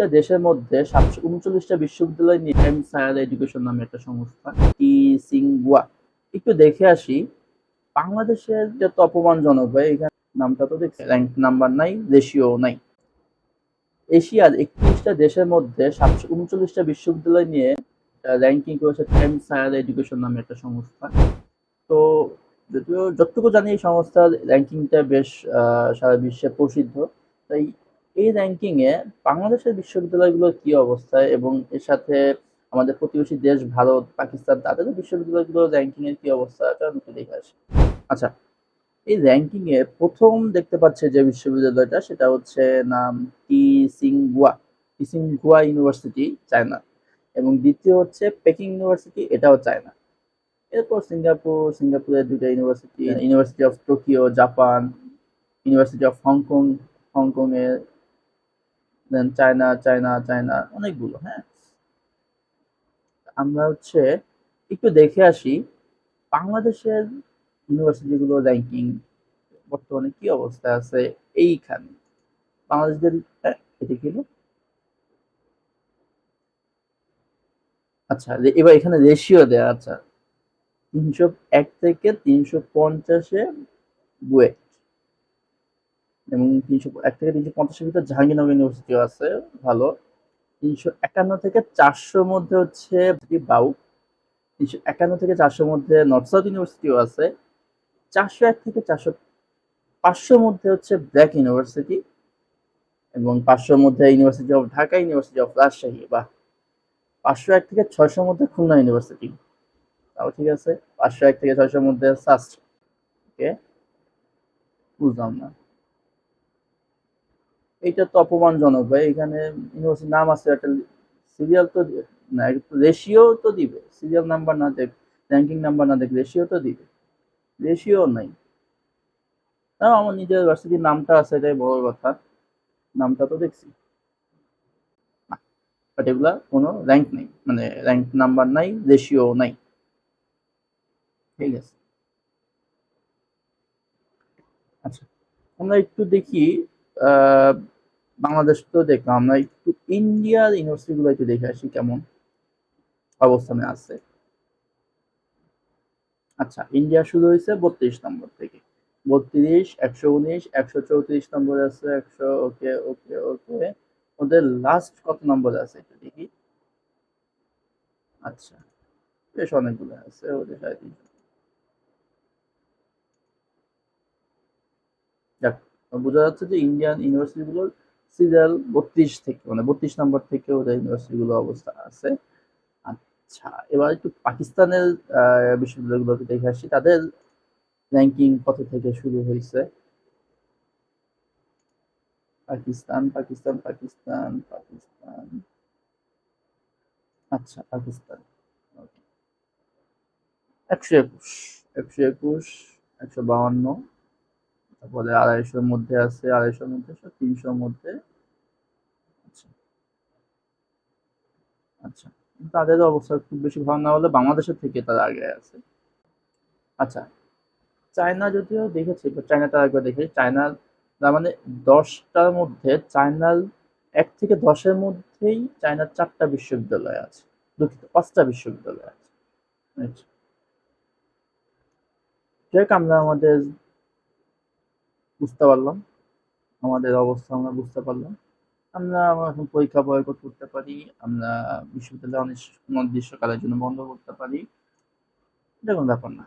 একত্রিশটা দেশের মধ্যে সাতশো উনচল্লিশটা বিশ্ববিদ্যালয় নিয়ে এম সায়ার এডুকেশন নামে একটা সংস্থা টি সিংগুয়া একটু দেখে আসি, বাংলাদেশের যত অপমানজনক ভাই এখানে নামটা তো দেখছি র্যাঙ্ক নাম্বার নাই রেশিও নাই। এশিয়ার একত্রিশটা দেশের মধ্যে সাতশো উনচল্লিশটা বিশ্ববিদ্যালয় নিয়ে র্যাঙ্কিং করেছে এম সায়ার এডুকেশন নামে একটা সংস্থা। তো যদিও যতটুকু জানি, এই সংস্থার র্যাঙ্কিংটা বেশ সারা বিশ্বে প্রসিদ্ধ। তাই এই র্যাঙ্কিং এ বাংলাদেশের বিশ্ববিদ্যালয়গুলোর কি অবস্থা এবং এর সাথে আমাদের প্রতিবেশী দেশ ভারত পাকিস্তান তাদের বিশ্ববিদ্যালয়গুলোর র্যাঙ্কিং এর কি অবস্থা? এটা একটু দেখে আসি। আচ্ছা এই র্যাঙ্কিং এ প্রথম দেখতে পাচ্ছে যে বিশ্ববিদ্যালয়টা সেটা হচ্ছে নাম টি সিংগুয়া টি সিংগুয়া ইউনিভার্সিটি চায়না। এবং দ্বিতীয় হচ্ছে পেকিং ইউনিভার্সিটি এটাও চায়না। এরপর সিঙ্গাপুর সিঙ্গাপুরের দুইটা university university of Tokyo Japan university of Hong Kong Hong Kong এর দেন চায়না চায়না চায়না অনেকগুলো হ্যাঁ? আমরা হচ্ছে একটু দেখে আসি বাংলাদেশের ইউনিভার্সিটিগুলো র্যাঙ্কিং বর্তমানে কি অবস্থা আছে এইখানে? বাংলাদেশের হ্যাঁ, এটা কি আচ্ছা এবার এখানে রেশিও দেয়া আচ্ছা। তিনশো এক থেকে তিনশো পঞ্চাশে বুয়েট এবং তিনশো, এক থেকে তিনশো পঞ্চাশের ভিতরে জাহাঙ্গীরনগর ইউনিভার্সিটিও আছে, ভালো। তিনশো একান্ন থেকে চারশোর মধ্যে হচ্ছে বাউ। তিনশো একান্ন থেকে চারশোর মধ্যে নর্থ সাউথ ইউনিভার্সিটিও আছে। চারশো এক থেকে চারশো পাঁচশোর মধ্যে হচ্ছে ব্ল্যাক ইউনিভার্সিটি এবং পাঁচশোর মধ্যে university of Dhaka university of Rajshahi বা পাঁচশো এক থেকে ছয়শোর মধ্যে খুলনা ইউনিভার্সিটি তাও ঠিক আছে, পাঁচশো এক থেকে ছয়শোর মধ্যে সাস্ট ওকে বুঝলাম না। এইটা তো অপমানজনক ভাই, এখানে ইউনিভার্সিটির নাম আছে একটা সিরিয়াল তো না রেশিও তো দিবে সিরিয়াল নাম্বার না দেখ র্যাঙ্কিং নাম্বার না দেখ রেশিও তো দিবে রেশিও নাই। হ্যাঁ আমার নিজের ইউনিভার্সিটির নামটা আছে, এটাই বড় কথা, নামটা তো দেখছি। এগুলা কোনো র্যাঙ্ক নেই মানে র্যাঙ্ক নাম্বার নাই রেশিও নাই। ঠিক আছে। আচ্ছা আমরা একটু দেখি বাংলাদেশ তো দেখলাম আমরা একটু ইন্ডিয়ার ইউনিভার্সিটিগুলো একটু দেখে আসি কেমন অবস্থানে আছে। আচ্ছা ইন্ডিয়া শুরু হয়েছে বত্রিশ নম্বর থেকে। বত্রিশ, একশো উনিশ, একশো চৌত্রিশ নম্বর আছে, একশো, ওকে ওকে ওকে। ওদের লাস্ট কত নম্বরে আছে একটু দেখি? আচ্ছা বেশ অনেকগুলো আছে ওদের সাড়ে বোঝা যাচ্ছে যে ইন্ডিয়ান ইউনিভার্সিটিগুলোর সিরিয়াল বত্রিশ থেকে মানে বত্রিশ নম্বর থেকে ওদের ইউনিভার্সিটিগুলো অবস্থা আছে। আচ্ছা এবার একটু পাকিস্তানের বিশ্ববিদ্যালয়গুলোকে দেখে আসি। তাদের র্যাঙ্কিং কত থেকে শুরু হয়েছে? পাকিস্তান পাকিস্তান পাকিস্তান পাকিস্তান। আচ্ছা পাকিস্তান. একশো একুশ একশো একুশ, একশো বাউান্ন। তারপরে আড়াইশোর মধ্যে আছে, আড়াইশোর মধ্যে তিনশোর মধ্যে আচ্ছা তাদের অবস্থা খুব বেশি ভালো না হলে বাংলাদেশের থেকে তারা আগে আছে। আচ্ছা চায়না যদিও দেখেছি বা চায়নাটা একবার দেখেছি চায়নার তার মানে দশটার মধ্যে, চায়নার এক থেকে দশের মধ্যেই চায়নার চারটা বিশ্ববিদ্যালয় আছে, দুঃখিত, পাঁচটা বিশ্ববিদ্যালয় আছে। আচ্ছা আমরা আমাদের বুঝতে পারলাম। আমাদের অবস্থা আমরা বুঝতে পারলাম। আমরা এখন পরীক্ষা বয়কট করতে পারি, আমরা বিশ্ববিদ্যালয় অনির্দিষ্টকালের জন্য বন্ধ করতে পারি। এটা কোনো ব্যাপার না।